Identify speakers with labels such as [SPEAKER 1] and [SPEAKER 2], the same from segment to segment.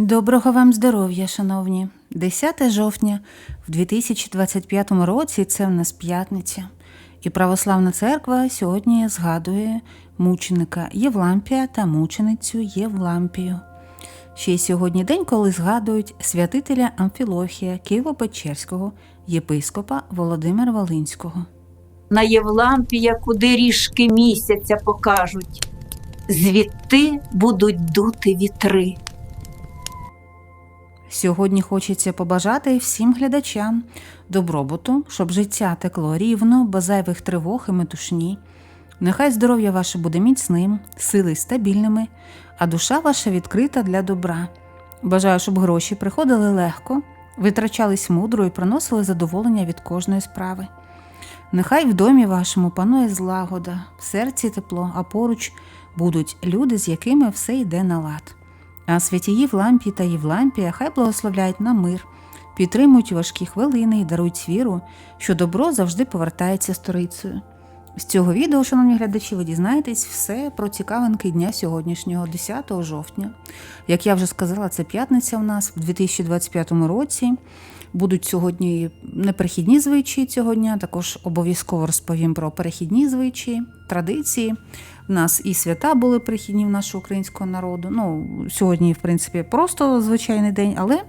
[SPEAKER 1] Доброго вам здоров'я, шановні. 10 жовтня в 2025 році це в нас п'ятниця. І Православна церква сьогодні згадує мученика Євлампія та мученицю Євлампію. Ще й сьогодні день, коли згадують святителя Амфілохія Києво-Печерського, єпископа Володимира Волинського.
[SPEAKER 2] на Євлампія, куди ріжки місяця покажуть. Звідти будуть дути вітри.
[SPEAKER 1] Сьогодні хочеться побажати всім глядачам добробуту, щоб життя текло рівно, без зайвих тривог і метушні. Нехай здоров'я ваше буде міцним, сили стабільними, а душа ваша відкрита для добра. Бажаю, щоб гроші приходили легко, витрачались мудро і приносили задоволення від кожної справи. Нехай в домі вашому панує злагода, в серці тепло, а поруч будуть люди, з якими все йде на лад. А святі Євлампій та Євлампія хай благословляють на мир, підтримують важкі хвилини і дарують віру, що добро завжди повертається сторицею. З цього відео, шановні глядачі, ви дізнаєтесь все про цікавинки дня сьогоднішнього, 10 жовтня. Як я вже сказала, це п'ятниця в нас в 2025 році. Будуть сьогодні неперехідні звичаї цього дня. Також обов'язково розповім про перехідні звичаї, традиції. В нас і свята були перехідні в нашого українського народу. Ну, сьогодні, в принципі, просто звичайний день, але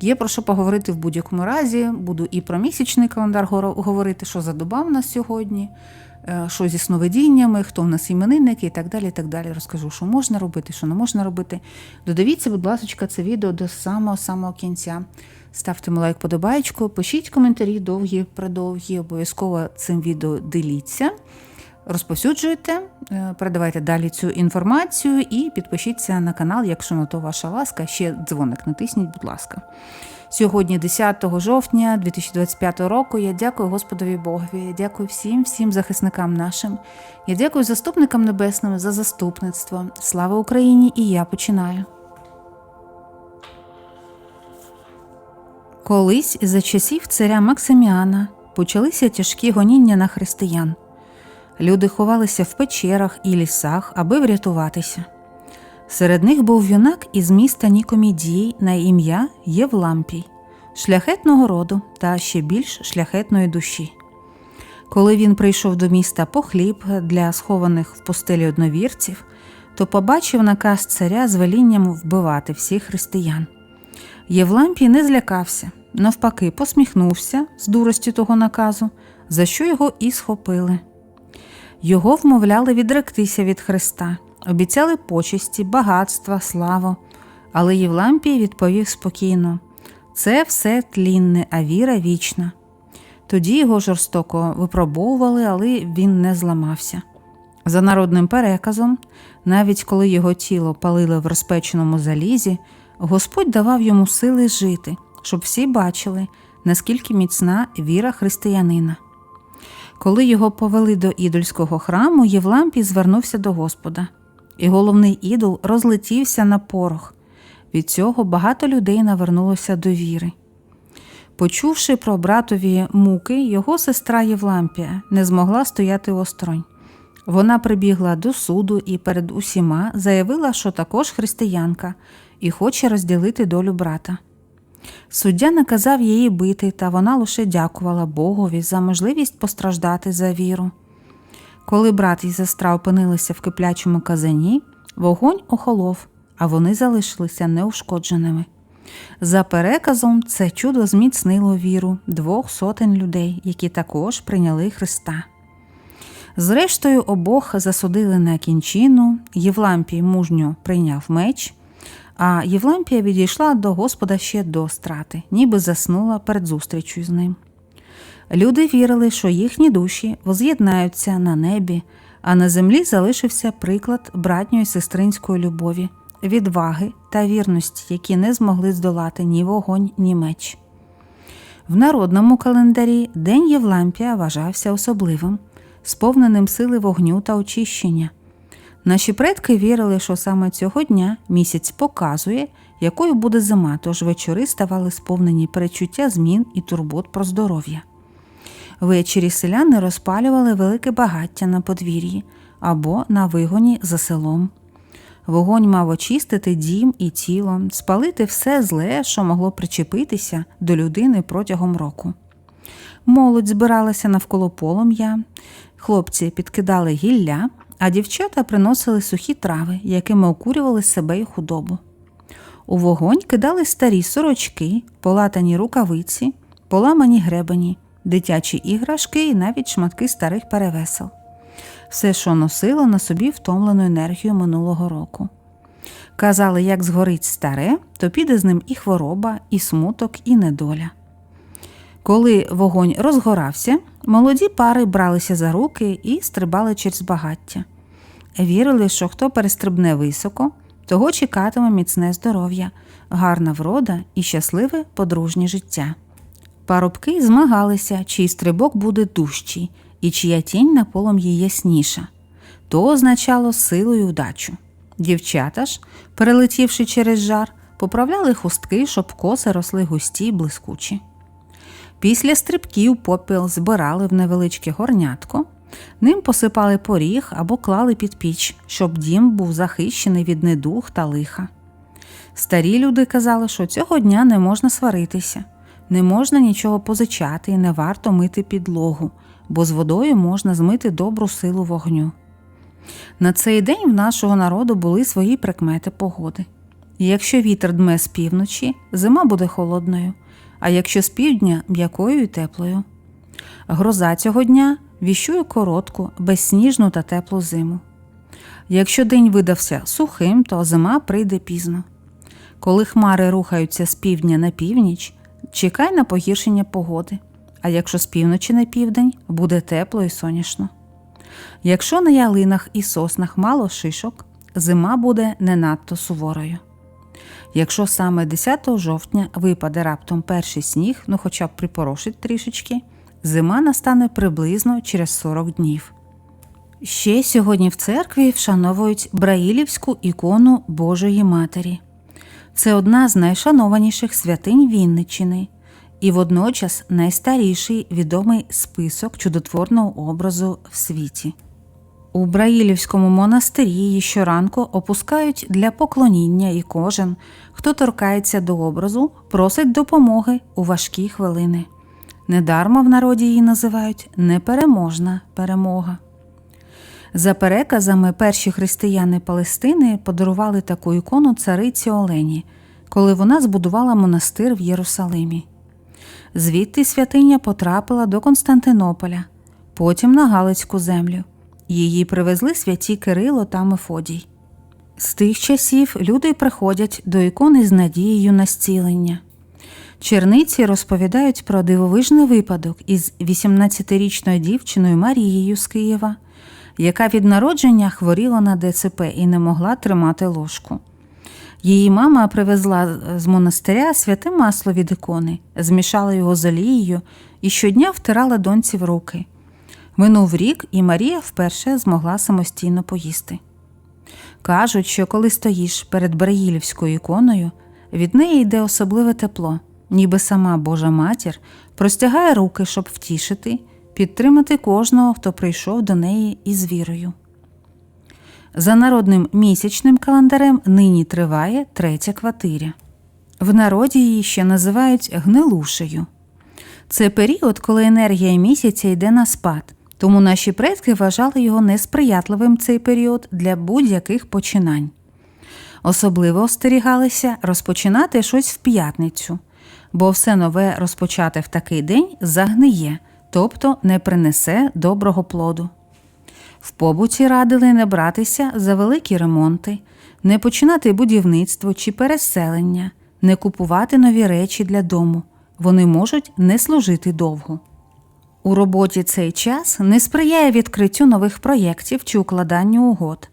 [SPEAKER 1] є про що поговорити в будь-якому разі. Буду і про місячний календар говорити, що за доба в нас сьогодні, е, що зі сновидіннями, хто в нас іменинники і так далі. і так далі. Розкажу, що можна робити, що не можна робити. Додивіться, будь ласка, це відео до самого-самого кінця. Ставте лайк, подобаєчку, пишіть коментарі довгі, предовгі, обов'язково цим відео діліться. Розповсюджуйте, е, передавайте далі цю інформацію і підпишіться на канал, якщо на то ваша ласка. Ще дзвоник натисніть, будь ласка. Сьогодні, 10 жовтня 2025 року, я дякую Господові Богові. Я дякую всім, всім захисникам нашим. Я дякую заступникам небесним за заступництво. Слава Україні! І я починаю. Колись за часів царя Максиміана почалися тяжкі гоніння на християн. Люди ховалися в печерах і лісах, аби врятуватися. Серед них був юнак із міста Нікомідії на ім'я Євлампій, шляхетного роду та ще більш шляхетної душі. Коли він прийшов до міста по хліб для схованих в постелі одновірців, то побачив наказ царя з велінням вбивати всіх християн. Євлампій не злякався, навпаки, посміхнувся з дурості того наказу, за що його і схопили. Його вмовляли відректися від Христа, обіцяли почесті, багатства, славу. Але Євлампій відповів спокійно: це все тлінне, а віра вічна. Тоді його жорстоко випробовували, але він не зламався. За народним переказом, навіть коли його тіло палили в розпеченому залізі, Господь давав йому сили жити, щоб всі бачили, наскільки міцна віра християнина. Коли його повели до ідольського храму, Євлампій звернувся до Господа, і головний ідол розлетівся на порох. Від цього багато людей навернулося до віри. Почувши про братові муки, його сестра Євлампія не змогла стояти осторонь. Вона прибігла до суду і перед усіма заявила, що також християнка, і хоче розділити долю брата. Суддя наказав її бити, та вона лише дякувала Богові за можливість постраждати за віру. Коли брат і сестра опинилися в киплячому казані, вогонь охолов, а вони залишилися неушкодженими. За переказом, це чудо зміцнило віру двох сотень людей, які також прийняли Христа. Зрештою, обох засудили на кінчину, Євлампій мужньо прийняв меч, а Євлампія відійшла до Господа ще до страти, ніби заснула перед зустрічю з ним. Люди вірили, що їхні душі воз'єднаються на небі, а на землі залишився приклад братньої сестринської любові, відваги та вірності, які не змогли здолати ні вогонь, ні меч. В народному календарі День Євлампія вважався особливим, сповненим сили вогню та очищення. Наші предки вірили, що саме цього дня місяць показує, якою буде зима, тож вечори ставали сповнені перечуття змін і турбот про здоров'я. Ввечері селяни розпалювали велике багаття на подвір'ї або на вигоні за селом. Вогонь мав очистити дім і тіло, спалити все зле, що могло причепитися до людини протягом року. Молодь збиралася навколо полум'я, хлопці підкидали гілля, а дівчата приносили сухі трави, якими окурювали себе і худобу. У вогонь кидали старі сорочки, полатані рукавиці, поламані гребені, дитячі іграшки і навіть шматки старих перевесел. Все, що носило на собі втомлену енергію минулого року. Казали, як згорить старе, то піде з ним і хвороба, і смуток, і недоля. Коли вогонь розгорався, молоді пари бралися за руки і стрибали через багаття. Вірили, що хто перестрибне високо, того чекатиме міцне здоров'я, гарна врода і щасливе подружнє життя. Парубки змагалися, чий стрибок буде дужчий і чия тінь на полум'ї ясніша. То означало силу і удачу. Дівчата ж, перелетівши через жар, поправляли хустки, щоб коси росли густі й блискучі. Після стрибків попіл збирали в невеличке горнятко, ним посипали поріг або клали під піч, щоб дім був захищений від недух та лиха. Старі люди казали, що цього дня не можна сваритися, не можна нічого позичати і не варто мити підлогу, бо з водою можна змити добру силу вогню. На цей день в нашого народу були свої прикмети погоди. Якщо вітер дме з півночі, зима буде холодною, а якщо з півдня м'якою і теплою. Гроза цього дня віщує коротку, безсніжну та теплу зиму. Якщо день видався сухим, то зима прийде пізно. Коли хмари рухаються з півдня на північ, чекай на погіршення погоди, а якщо з півночі на південь, буде тепло і сонячно. Якщо на ялинах і соснах мало шишок, зима буде не надто суворою. Якщо саме 10 жовтня випаде раптом перший сніг, ну хоча б припорошить трішечки, зима настане приблизно через 40 днів. Ще сьогодні в церкві вшановують Браїлівську ікону Божої Матері. Це одна з найшанованіших святинь Вінниччини і водночас найстаріший відомий список чудотворного образу в світі. У Браїлівському монастирі її щоранку опускають для поклоніння, і кожен, хто торкається до образу, просить допомоги у важкі хвилини. Недарма в народі її називають непереможна перемога. За переказами, перші християни Палестини подарували таку ікону цариці Олені, коли вона збудувала монастир в Єрусалимі. Звідти святиня потрапила до Константинополя, потім на Галицьку землю. Її привезли святі Кирило та Мефодій. З тих часів люди приходять до ікони з надією на зцілення. Черниці розповідають про дивовижний випадок із 18-річною дівчиною Марією з Києва, яка від народження хворіла на ДЦП і не могла тримати ложку. Її мама привезла з монастиря святе масло від ікони, змішала його з олією і щодня втирала доньці в руки. Минув рік, і Марія вперше змогла самостійно поїсти. Кажуть, що коли стоїш перед Браїлівською іконою, від неї йде особливе тепло, ніби сама Божа матір простягає руки, щоб втішити, підтримати кожного, хто прийшов до неї із вірою. За народним місячним календарем нині триває третя квартиря. В народі її ще називають гнилушею. Це період, коли енергія місяця йде на спад, тому наші предки вважали його несприятливим цей період для будь-яких починань. Особливо остерігалися розпочинати щось в п'ятницю, бо все нове розпочати в такий день загниє, тобто не принесе доброго плоду. В побуті радили не братися за великі ремонти, не починати будівництво чи переселення, не купувати нові речі для дому. Вони можуть не служити довго. У роботі цей час не сприяє відкриттю нових проєктів чи укладанню угод.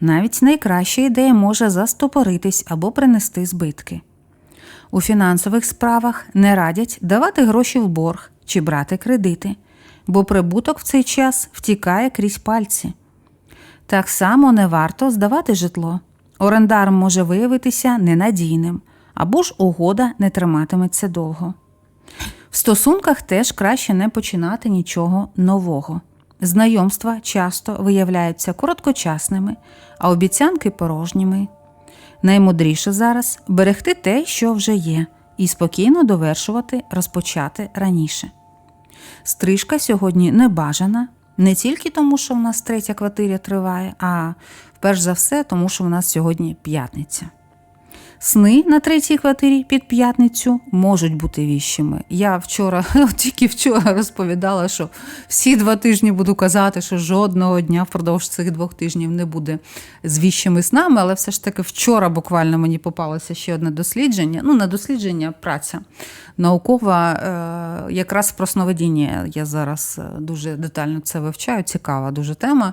[SPEAKER 1] Навіть найкраща ідея може застопоритись або принести збитки. У фінансових справах не радять давати гроші в борг чи брати кредити, бо прибуток в цей час втікає крізь пальці. Так само не варто здавати житло. Орендар може виявитися ненадійним, або ж угода не триматиметься довго. В стосунках теж краще не починати нічого нового. Знайомства часто виявляються короткочасними, а обіцянки порожніми. Наймудріше зараз берегти те, що вже є, і спокійно довершувати розпочати раніше. Стрижка сьогодні не бажана, не тільки тому, що в нас третя квартира триває, а перш за все, тому що в нас сьогодні п'ятниця. Сни на третій квартирі під п'ятницю можуть бути віщими. Я вчора, тільки вчора розповідала, що всі два тижні буду казати, що жодного дня впродовж цих двох тижнів не буде з віщими снами, але все ж таки вчора буквально мені попалося ще одне дослідження. Ну, не дослідження, праця наукова, е, якраз про сновидіння. Я зараз е, дуже детально це вивчаю, цікава дуже тема.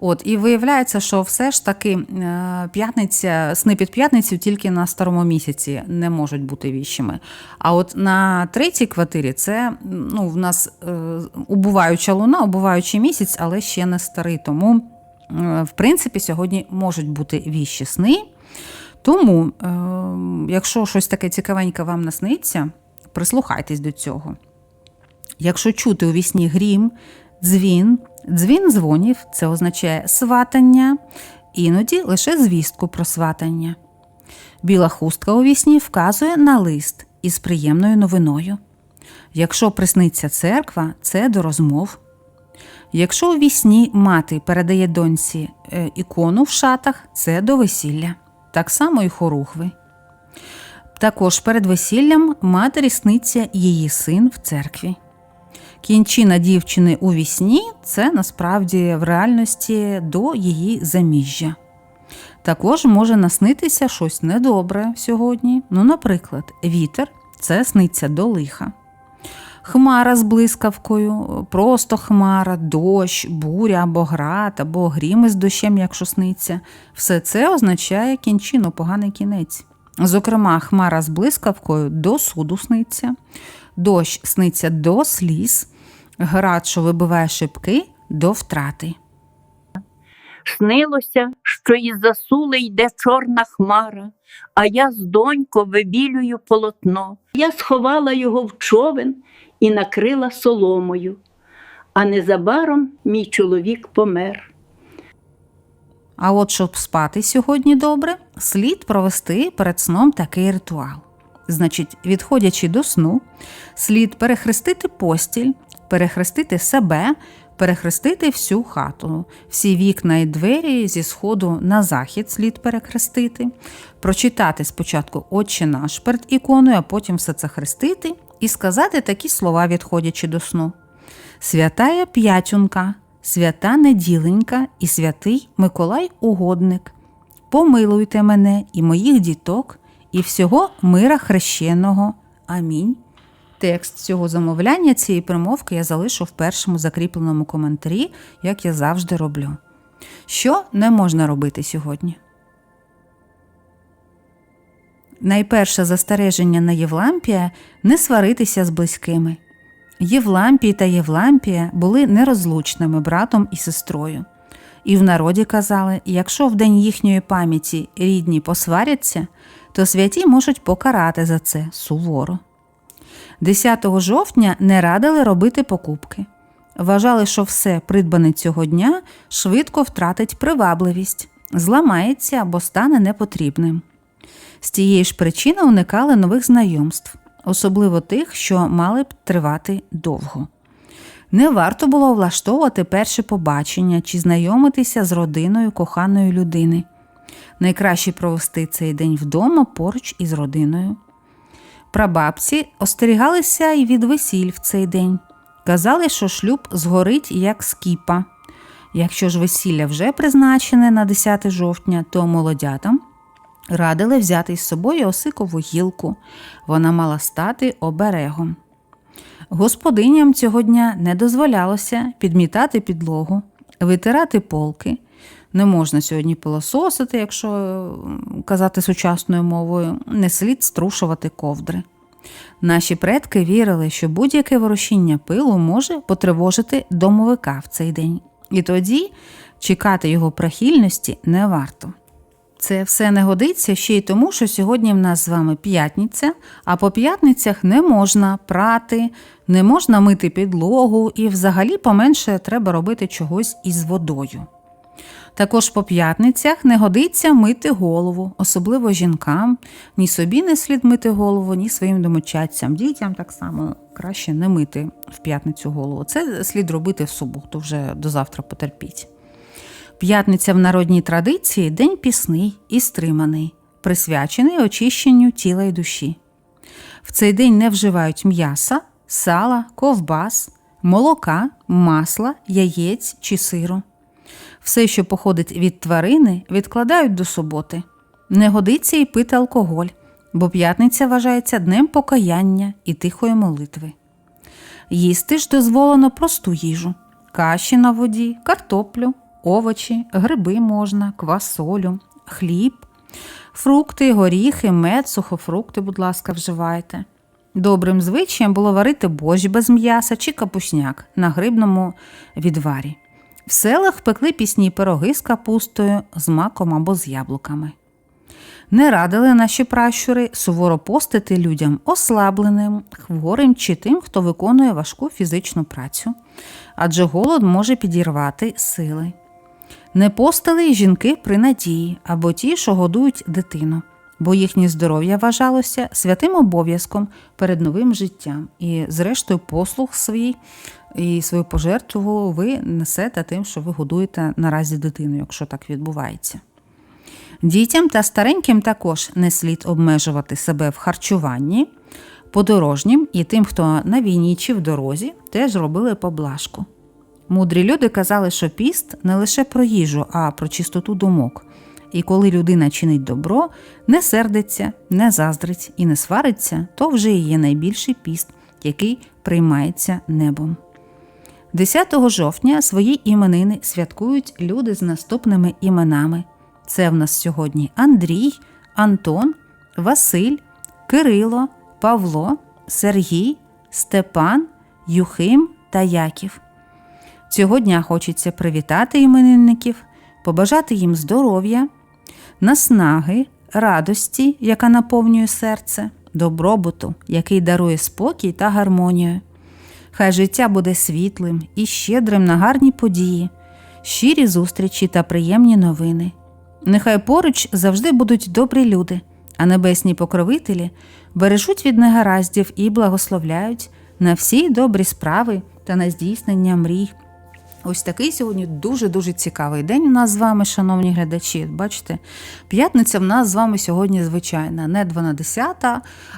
[SPEAKER 1] От, і виявляється, що все ж таки е, п'ятниця, сни під п'ятницю тільки на старому місяці не можуть бути віщими. А от на третій квартирі це ну, в нас е, убуваюча луна, убуваючий місяць, але ще не старий. Тому, е, в принципі, сьогодні можуть бути віщі сни. Тому, якщо щось таке цікавеньке вам насниться, прислухайтесь до цього. Якщо чути у вісні грім, дзвін, дзвін дзвонів це означає сватання, іноді лише звістку про сватання. Біла хустка у вісні вказує на лист із приємною новиною. Якщо присниться церква, це до розмов. Якщо у вісні мати передає доньці е, ікону в шатах, це до весілля. Так само і хорухви. Також перед весіллям матері сниться її син в церкві. Кінчина дівчини у вісні це насправді в реальності до її заміжжя. Також може наснитися щось недобре сьогодні. Ну, наприклад, вітер це сниться до лиха. Хмара з блискавкою, просто хмара, дощ, буря або град, або грім із дощем, якщо сниться. Все це означає кінчину, поганий кінець. Зокрема, хмара з блискавкою до суду сниться, дощ сниться до сліз, град, що вибиває шибки, до втрати.
[SPEAKER 2] Снилося, що із засули йде чорна хмара, а я з донько вибілюю полотно. Я сховала його в човен і накрила соломою, а незабаром мій чоловік помер.
[SPEAKER 1] А от щоб спати сьогодні добре, слід провести перед сном такий ритуал. Значить, відходячи до сну, слід перехрестити постіль, перехрестити себе, перехрестити всю хату, всі вікна і двері зі сходу на захід слід перехрестити, прочитати спочатку Отче наш перед іконою, а потім все це хрестити і сказати такі слова, відходячи до сну. Святая п'ятюнка, свята неділенька і святий Миколай Угодник. Помилуйте мене і моїх діток, і всього мира хрещеного. Амінь. Текст цього замовляння цієї примовки я залишу в першому закріпленому коментарі, як я завжди роблю. Що не можна робити сьогодні? Найперше застереження на Євлампія не сваритися з близькими. Євлампій та Євлампія були нерозлучними братом і сестрою. І в народі казали, якщо в день їхньої пам'яті рідні посваряться, то святі можуть покарати за це суворо. 10 жовтня не радили робити покупки. Вважали, що все придбане цього дня швидко втратить привабливість, зламається або стане непотрібним. З тієї ж причини уникали нових знайомств, особливо тих, що мали б тривати довго. Не варто було влаштовувати перше побачення чи знайомитися з родиною коханої людини. Найкраще провести цей день вдома поруч із родиною. Прабабці остерігалися й від весіль в цей день. Казали, що шлюб згорить як скіпа. Якщо ж весілля вже призначене на 10 жовтня, то молодятам радили взяти із собою осикову гілку. Вона мала стати оберегом. Господиням цього дня не дозволялося підмітати підлогу, витирати полки. Не можна сьогодні пилососити, якщо казати сучасною мовою, не слід струшувати ковдри. Наші предки вірили, що будь-яке ворушіння пилу може потривожити домовика в цей день, і тоді чекати його прихильності не варто. Це все не годиться ще й тому, що сьогодні в нас з вами п'ятниця, а по п'ятницях не можна прати, не можна мити підлогу і взагалі поменше треба робити чогось із водою. Також по п'ятницях не годиться мити голову, особливо жінкам. Ні собі не слід мити голову, ні своїм домочадцям. Дітям так само краще не мити в п'ятницю голову. Це слід робити в суботу, вже до завтра потерпіть. П'ятниця в народній традиції день пісний і стриманий, присвячений очищенню тіла й душі. В цей день не вживають м'яса, сала, ковбас, молока, масла, яєць чи сиру. Все, що походить від тварини, відкладають до суботи. Не годиться і пити алкоголь, бо п'ятниця вважається днем покаяння і тихої молитви. Їсти ж дозволено просту їжу: каші на воді, картоплю, овочі, гриби можна, квасолю, хліб, фрукти, горіхи, мед, сухофрукти, будь ласка, вживайте. Добрим звичаєм було варити борщ без м'яса чи капусняк на грибному відварі. В селах пекли пісні пироги з капустою, з маком або з яблуками. Не радили наші пращури суворо постити людям ослабленим, хворим чи тим, хто виконує важку фізичну працю, адже голод може підірвати сили. Не постили й жінки при надії або ті, що годують дитину, бо їхнє здоров'я вважалося святим обов'язком перед новим життям, і, зрештою, послуг свій і свою пожертву ви несете тим, що ви годуєте наразі дитину, якщо так відбувається. Дітям та стареньким також не слід обмежувати себе в харчуванні, подорожнім і тим, хто на війні чи в дорозі, теж робили поблажку. Мудрі люди казали, що піст не лише про їжу, а про чистоту думок. І коли людина чинить добро, не сердиться, не заздрить і не свариться, то вже є найбільший піст, який приймається небом. 10 жовтня свої іменини святкують люди з наступними іменами. Це в нас сьогодні Андрій, Антон, Василь, Кирило, Павло, Сергій, Степан, Юхим та Яків. Цього дня хочеться привітати іменинників, побажати їм здоров'я, наснаги, радості, яка наповнює серце, добробуту, який дарує спокій та гармонію. Хай життя буде світлим і щедрим на гарні події, щирі зустрічі та приємні новини. Нехай поруч завжди будуть добрі люди, а небесні покровителі бережуть від негараздів і благословляють на всі добрі справи та на здійснення мрій. Ось такий сьогодні дуже-дуже цікавий день у нас з вами, шановні глядачі. Бачите, п'ятниця в нас з вами сьогодні звичайна, не 12,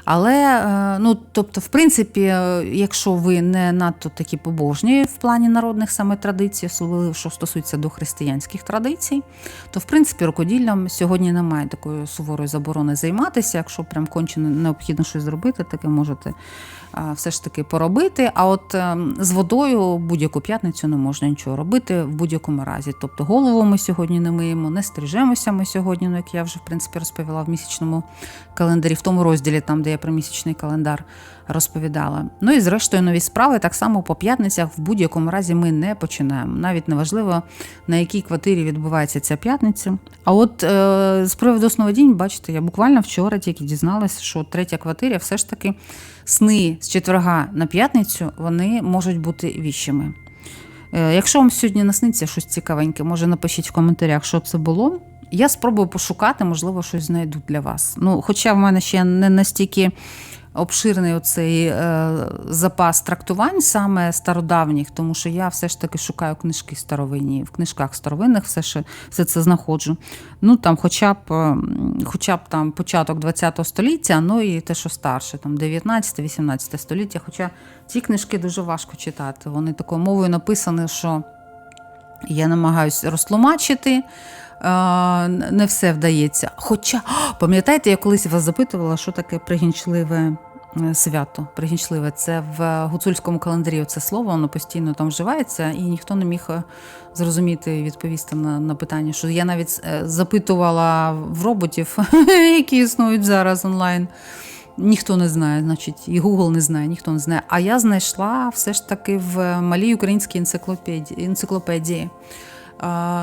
[SPEAKER 1] але, е, ну, тобто, в принципі, е, якщо ви не надто такі побожні в плані народних саме традицій, особливо що стосується до християнських традицій, то в принципі рукоділлям сьогодні немає такої суворої заборони займатися. Якщо прям конче необхідно щось зробити, таке можете все ж таки поробити. А от ем, з водою будь-яку п'ятницю не можна нічого робити в будь-якому разі. Тобто голову ми сьогодні не миємо, не стрижемося ми сьогодні, ну як я вже в принципі розповіла в місячному календарі, в тому розділі, там де я про місячний календар розповідала. Ну і зрештою нові справи так само по п'ятницях в будь-якому разі ми не починаємо. Навіть неважливо, на якій квартирі відбувається ця п'ятниця. А от е, з приводу сновидінь, бачите, я буквально вчора тільки дізналася, що третя квартира все ж таки сни з четверга на п'ятницю вони можуть бути віщими. Е, Якщо вам сьогодні насниться щось цікавеньке, може напишіть в коментарях, що це було. Я спробую пошукати, можливо, щось знайду для вас. Ну, хоча в мене ще не настільки обширний оцей е, запас трактувань, саме стародавніх, тому що я все ж таки шукаю книжки старовинні. В книжках старовинних все, ще, все це знаходжу. Ну там, хоча б, е, хоча б там початок ХХ століття, ну і те, що старше, там 19-18 століття. Хоча ці книжки дуже важко читати. Вони такою мовою написані, що я намагаюся розтлумачити. Не все вдається. Хоча, пам'ятаєте, я колись вас запитувала, що таке пригінчливе е, свято. Пригінчливе це в гуцульському календарі це слово, воно постійно там вживається, і ніхто не міг е, зрозуміти і відповісти на, на питання. Що я навіть е, запитувала в роботів, які існують зараз онлайн. Ніхто не знає, значить, і Google не знає, ніхто не знає. А я знайшла все ж таки в малій українській енциклопедії. енциклопедії.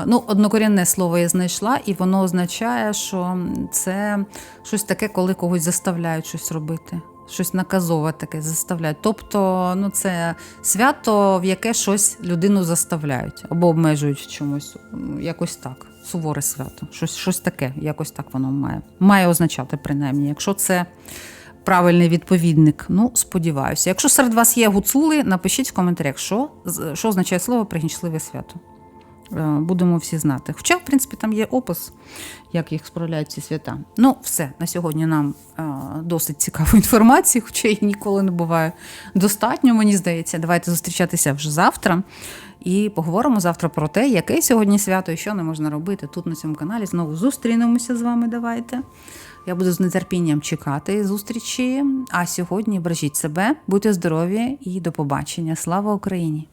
[SPEAKER 1] Ну, однокорінне слово я знайшла, і воно означає, що це щось таке, коли когось заставляють щось робити. Щось наказове таке заставляють. Тобто, ну це свято, в яке щось людину заставляють або обмежують в чомусь. Якось так. Суворе свято. Щось, щось таке, якось так воно має. Має означати, принаймні, якщо це правильний відповідник. Ну, сподіваюся. Якщо серед вас є гуцули, напишіть в коментарях, що, що означає слово пригнічливе свято. Е, Будемо всі знати. Хоча, в принципі, там є опис, як їх справляють ці свята. Ну, все, на сьогодні нам е, досить цікавої інформації, хоча її ніколи не буває достатньо, мені здається. Давайте зустрічатися вже завтра. І поговоримо завтра про те, яке сьогодні свято і що не можна робити тут на цьому каналі. Знову зустрінемося з вами. Давайте. Я буду з нетерпінням чекати зустрічі. А сьогодні бережіть себе, будьте здорові і до побачення. Слава Україні!